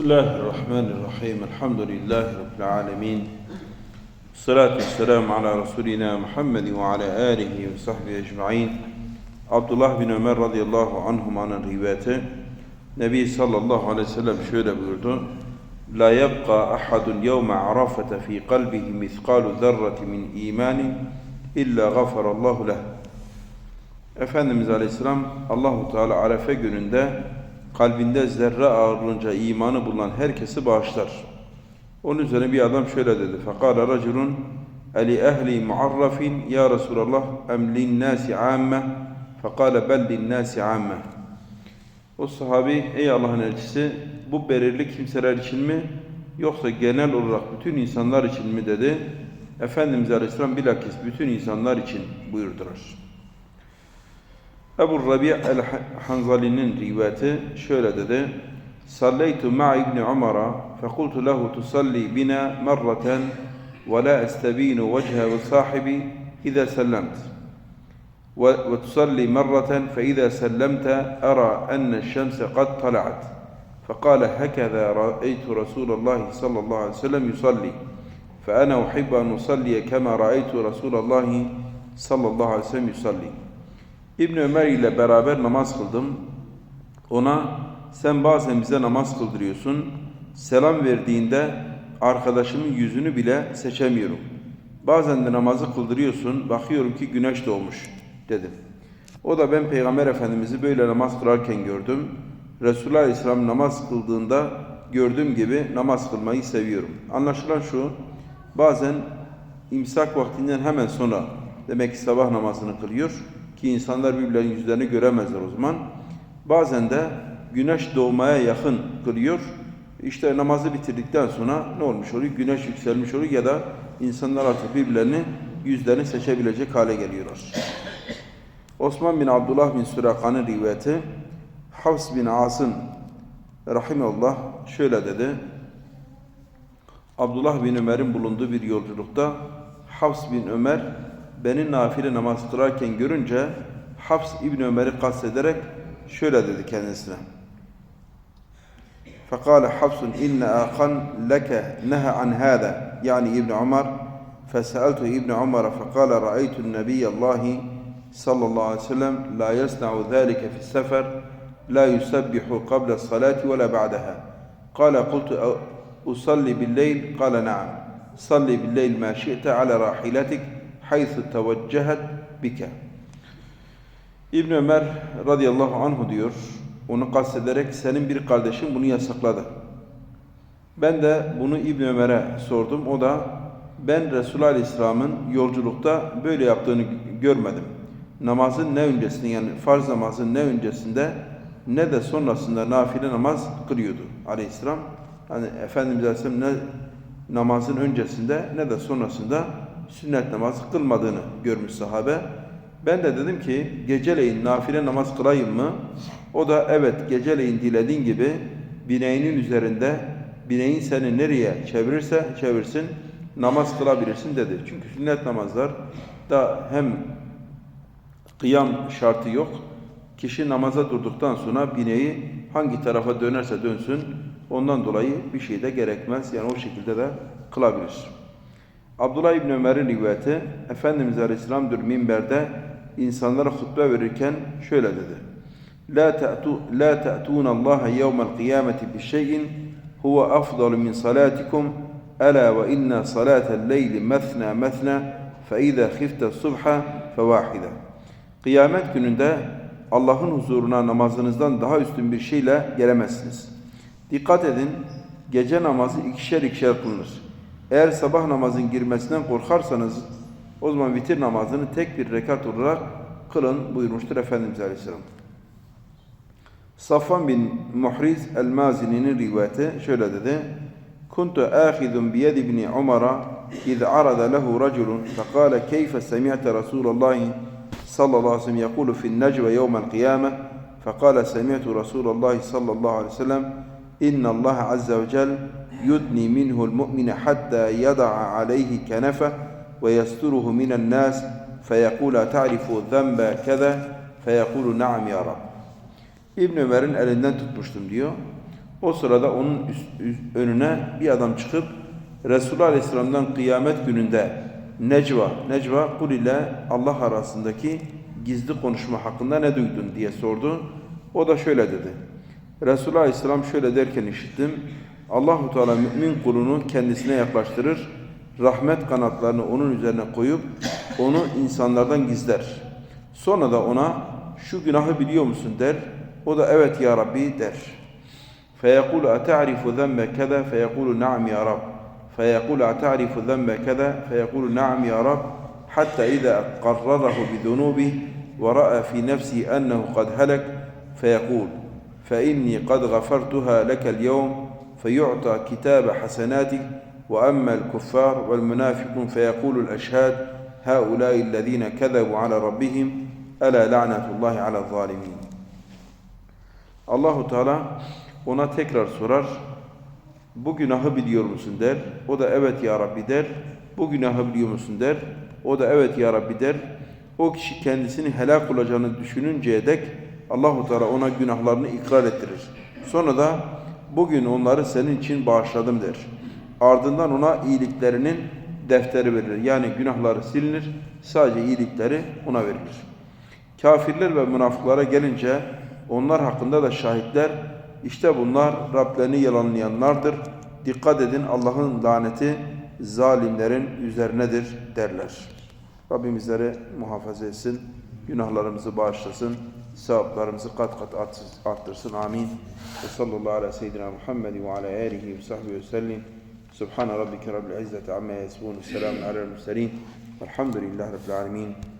Bismillahirrahmanirrahim. Elhamdülillahi Rabbil alemin. Salatu vesselamu ala Resulina Muhammed ve ala alihi ve sahbihi ecma'in. Abdullah bin Ömer radıyallahu anhumanın rivayeti. Nebi sallallahu aleyhi ve sellem şöyle buyurdu. La yabqa ahadun yevme arafete fi kalbihi miskalu zerreti min imanin illa gafarallahu leh. Efendimiz aleyhisselam Allahu Teala arefe gününde kalbinde zerre ağırlığınca imanı bulunan herkesi bağışlar. Onun üzerine bir adam şöyle dedi. Fekala raculun eli ehli muarrafin ya Resulallah em linnâsi âmme fekale bel linnâsi âmme O sahabi ey Allah'ın elçisi bu belirli kimseler için mi yoksa genel olarak bütün insanlar için mi dedi. Efendimiz Aleyhisselam bilakis bütün insanlar için buyurdular. Ebu Rabi' el-Hanzali'nin rivayeti şöyle dedi. Salleytu ma'a İbni Umar'a fekultu lehu tusalli bina merraten ve la estebinu vechhe ve sahibi idha sellemt. وتصلي مرة فإذا سلمت أرى أن الشمس قد طلعت فقال هكذا رأيت رسول الله صلى الله عليه وسلم يصلي فأنا أحب أن أصلي كما رأيت رسول الله صلى الله عليه وسلم يصلي İbn Ömer ile beraber namaz kıldım. Ona sen bazen bize namaz kıldırıyorsun. Selam verdiğinde arkadaşımın yüzünü bile seçemiyorum. Bazen de namazı kıldırıyorsun. Bakıyorum ki güneş doğmuş dedim. O da ben Peygamber Efendimiz'i böyle namaz kılarken gördüm. Resulullah Aleyhisselam namaz kıldığında gördüğüm gibi namaz kılmayı seviyorum. Anlaşılan şu, bazen imsak vaktinden hemen sonra demek ki sabah namazını kılıyor ki insanlar birbirlerinin yüzlerini göremezler o zaman. Bazen de güneş doğmaya yakın kılıyor. İşte namazı bitirdikten sonra ne olmuş oluyor? Güneş yükselmiş oluyor ya da insanlar artık birbirlerini yüzlerini seçebilecek hale geliyorlar. Osman bin Abdullah bin Süraka'nın rivayeti Havs bin As'ın Rahimeullah şöyle dedi. Abdullah bin Ömer'in bulunduğu bir yolculukta Havs bin Ömer beni nafile namaz kılarken görünce Hafs İbni Ömer'i kastederek şöyle dedi kendisine. فقال حفص إن أخا لك نهى عن هذا. يعني ابن عمر فسألت ابن عمر فقال رأيت النبي الله صلى الله عليه وسلم لا يصنع ذلك في السفر لا يسبح قبل الصلاة ولا بعدها. قال قلت أصلي بالليل. قال نعم صلي بالليل ما شئت على راحلتك haythu teveccehet bike. İbn Ömer radıyallahu anhu diyor, onu kastederek senin bir kardeşin bunu yasakladı. Ben de bunu İbn Ömer'e sordum. O da ben Resulullah Aleyhisselam'ın yolculukta böyle yaptığını görmedim. Namazın ne öncesinde yani farz namazın ne öncesinde ne de sonrasında nafile namaz kılıyordu Aleyhisselam. Hani Efendimiz Aleyhisselam ne namazın öncesinde ne de sonrasında sünnet namazı kılmadığını görmüş sahabe. Ben de dedim ki geceleyin nafile namaz kılayım mı? O da evet geceleyin dilediğin gibi bineğinin üzerinde bineğin seni nereye çevirirse çevirsin namaz kılabilirsin dedi. Çünkü sünnet namazlar da hem kıyam şartı yok. Kişi namaza durduktan sonra bineği hangi tarafa dönerse dönsün ondan dolayı bir şey de gerekmez. Yani o şekilde de kılabilir. Abdullah İbni Ömer'in rivayeti Efendimiz Aleyhisselam diyor minberde insanlara hutbe verirken şöyle dedi. La ta'tu la ta'tun Allah yevmel kıyameti bi şey'in huve afdalu min salatikum ala ve inna salatel leyli mesna mesna fe iza khifte subha fevahida. Kıyamet gününde Allah'ın huzuruna namazınızdan daha üstün bir şeyle gelemezsiniz. Dikkat edin, gece namazı ikişer ikişer kılınır. Eğer sabah namazın girmesinden korkarsanız o zaman vitir namazını tek bir rekat olarak kılın buyurmuştur Efendimiz Aleyhisselam. Safvan bin Muhriz el-Mazini'nin rivayeti şöyle dedi. Kuntu ahidun biyed ibni Umar'a iz arada lehu raculun fekale keyfe semi'te Resulullahi sallallahu aleyhi ve sellem yekulu fin necve yevmel kıyame fekale semi'tu Resulullahi sallallahu aleyhi ve sellem İnna Allah azze ve cel yudni minhu'l mu'mine hatta yada'a aleyhi kenefe ve yasturuhu minen nas feyekul ta'rifu zenbe keza feyekulu na'am ya İbn Ömer'in elinden tutmuştum diyor. O sırada onun önüne bir adam çıkıp Resulullah Aleyhisselam'dan kıyamet gününde Necva, Necva kul ile Allah arasındaki gizli konuşma hakkında ne duydun diye sordu. O da şöyle dedi. Resulullah Aleyhisselam şöyle derken işittim. Allahu Teala mümin kulunu kendisine yaklaştırır. Rahmet kanatlarını onun üzerine koyup onu insanlardan gizler. Sonra da ona şu günahı biliyor musun der. O da evet ya Rabbi der. فيقول أتعرف ذنب كذا فيقول نعم يا رب فيقول أتعرف ذنب كذا فيقول نعم يا رب حتى إذا قرره بذنوبه ورأى في نفسه أنه قد هلك فيقول فإني قد غفرتها لك اليوم فيعطى كتاب حسناتك وأما الكفار والمنافقون فيقول الأشهاد هؤلاء الذين كذبوا على ربهم ألا لعنة الله على الظالمين Allahu Teala ona tekrar sorar. Bu günahı biliyor musun der. O da evet ya Rabbi der. Bu günahı biliyor musun der. O da evet ya Rabbi der. O kişi kendisini helak olacağını düşününceye dek Allahu Teala ona günahlarını ikrar ettirir. Sonra da bugün onları senin için bağışladım der. Ardından ona iyiliklerinin defteri verilir. Yani günahları silinir. Sadece iyilikleri ona verilir. Kafirler ve münafıklara gelince onlar hakkında da şahitler işte bunlar Rablerini yalanlayanlardır. Dikkat edin Allah'ın laneti zalimlerin üzerinedir derler. Rabbimizleri muhafaza etsin, günahlarımızı bağışlasın, ساب دارم زقات قد آرتر سن آمين. وصلى الله على سيدنا محمد وعلى آله وصحبه وسلم. سبحان ربك رب العزة عما يصفون السلام على المرسلين. والحمد لله رب العالمين.